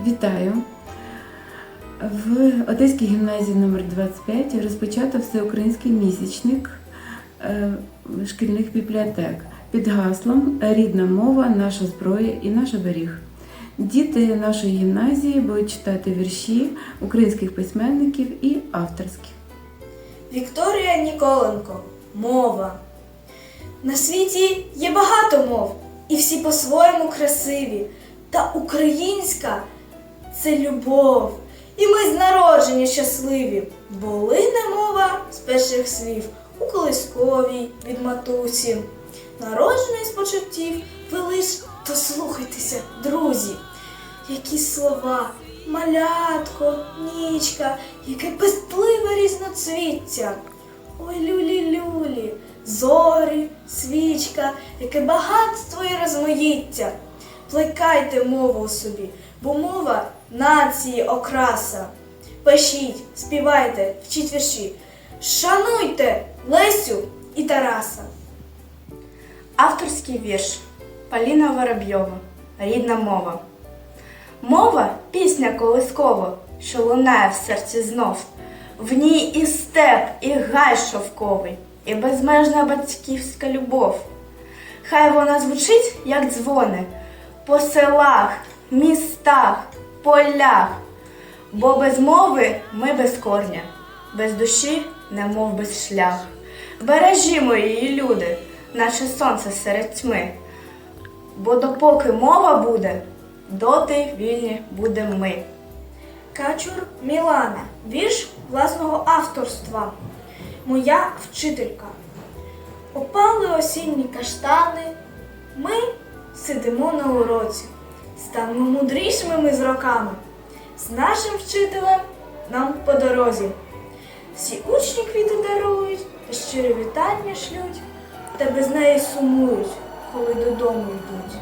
Вітаю! В Одеській гімназії номер 25 розпочато всеукраїнський місячник е, шкільних бібліотек під гаслом Рідна мова, наша зброя і наш оберіг. Діти нашої гімназії будуть читати вірші українських письменників і авторські. Вікторія Ніколенко. Мова. На світі є багато мов, і всі по-своєму красиві. Та українська це любов. І ми з народження щасливі, бо лине мова з перших слів у колисковій від матусі. Народжений з почуттів, ви лиш дослухайтеся, друзі. Які слова, малятко, нічка, яке пестливе різноцвіття. Ой, люлі-люлі, зорі, свічка, яке багатство і розмаїття. Плекайте мову у собі, бо мова нації окраса. Пишіть, співайте, вчіть вірші. Шануйте Лесю і Тараса. Авторський вірш Поліна Воробйова Рідна мова. Мова пісня колискова, що лунає в серці знов. В ній і степ, і гай шовковий, і безмежна батьківська любов. Хай вона звучить, як дзвони, по селах, містах, полях. Бо без мови ми без корня, без душі, немов без шлях. Бережімо її, люди, наше сонце серед тьми. Бо допоки мова буде, доти вільні будемо ми. Качур Мілана. Вірш власного авторства. Моя вчителька. Опали осінні каштани. Ми сидимо на уроці. Станемо мудрішими ми з роками. З нашим вчителем нам по дорозі. Всі учні квіти дарують, та щирі вітання шлють, та без неї сумують, коли додому йдуть.